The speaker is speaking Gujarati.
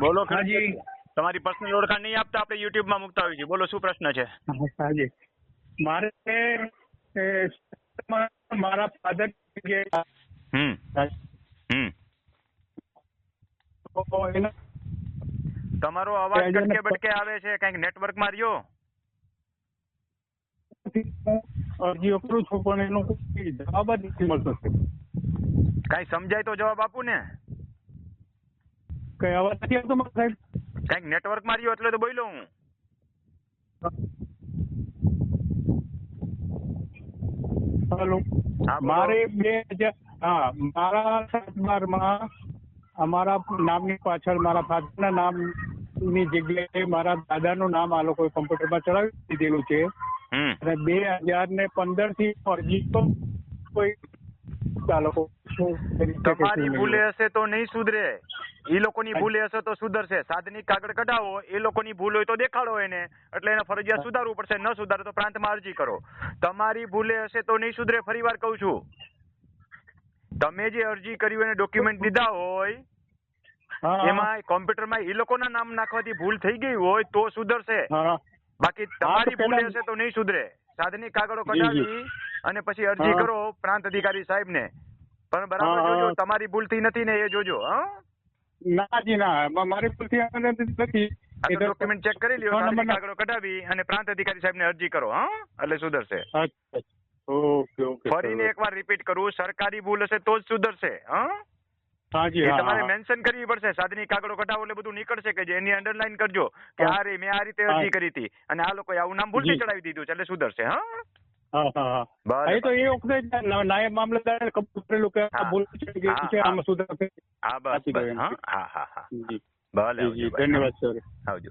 બોલો હાજી. તમારી પર્સનલ ઓળખાણ નહીં આપતા આપણે યુટ્યુબમાં મુકતા આવી છીએ. બોલો શું પ્રશ્ન છે? હાજી મારે મારા ફાધર હમ. હમ. તમારો અવાજ કટકે બટકે આવે છે. કંઈક નેટવર્કમાં રહ્યો? અરજીઓ કરું છું પણ એનો જવાબ જ નથી મળતો. કઈ સમજાય તો જવાબ આપું ને? કઈ અવાજ નથી આવતો મારા સાહેબ? કંઈક નેટવર્કમાં એટલે તો બોલ્યો હું. હેલો. મારે બે હજાર હા મારા સાતબારમાં અમારા નામની પાછળ મારા ફાધરના નામની જગ્યાએ મારા દાદાનું નામ આ લોકોએ કમ્પ્યુટરમાં ચડાવી દીધેલું છે. અને બે હજાર ને પંદરથી અરજી તો કોઈ આ લોકો શું તમારી ભૂલે હશે તો નહીં સુધરે. ઈ લોકોની ભૂલ હશે તો સુધરશે. સાધનિક કાગળ કઢાવો એ લોકોની ભૂલ હોય તો દેખાડો એને. એટલે એને ફરજિયાત સુધારવું પડશે. ન સુધારે તો પ્રાંતમાં અરજી કરો. તમારી ભૂલે હશે તો નહીં સુધરે ફરી વાર કહું છું. તમે જે અરજી કરી હોય ડોક્યુમેન્ટ દીધા હોય. એમાં કોમ્પ્યુટરમાં એ લોકોના નામ નાખવાથી ભૂલ થઈ ગઈ હોય તો સુધરશે. બાકી તમારી ભૂલ હશે તો નહીં સુધરે. સાધનિક કાગળો. કઢાવી અને પછી અરજી કરો પ્રાંત અધિકારી સાહેબને. પણ બરાબર. જોજો તમારી ભૂલથી નથી ને એ જોજો હા? ના જી ના. મારી ભૂલથી આ નથી ડોક્યુમેન્ટ ચેક કરી લ્યો કાગળો કઢાવી અને પ્રાંત અધિકારી સાહેબને અરજી કરો હા? એટલે સુધરશે. ઓકે ઓકે ફરીને એકવાર રિપીટ કરું સરકારી ભૂલ હશે તો જ સુધરશે હા? તમારે મેન્શન કરવી પડશે સાધની કાગળો કઢાવો એટલે બધું નીકળશે કે જે એની અંડરલાઈન કરજો કે આ રે મેં આ રીતે અરજી કરી હતી અને આ લોકોએ આવું નામ ભૂલથી. ચડાવી દીધું છે એટલે સુધરશે હા? તો એ વખતે નાયબ મામલતદાર કરેલું કે આ ભૂલ છે આમાં સુધારો થઈ- હા બસ. હા હા હા ભલે. ધન્યવાદ સર. આવજો.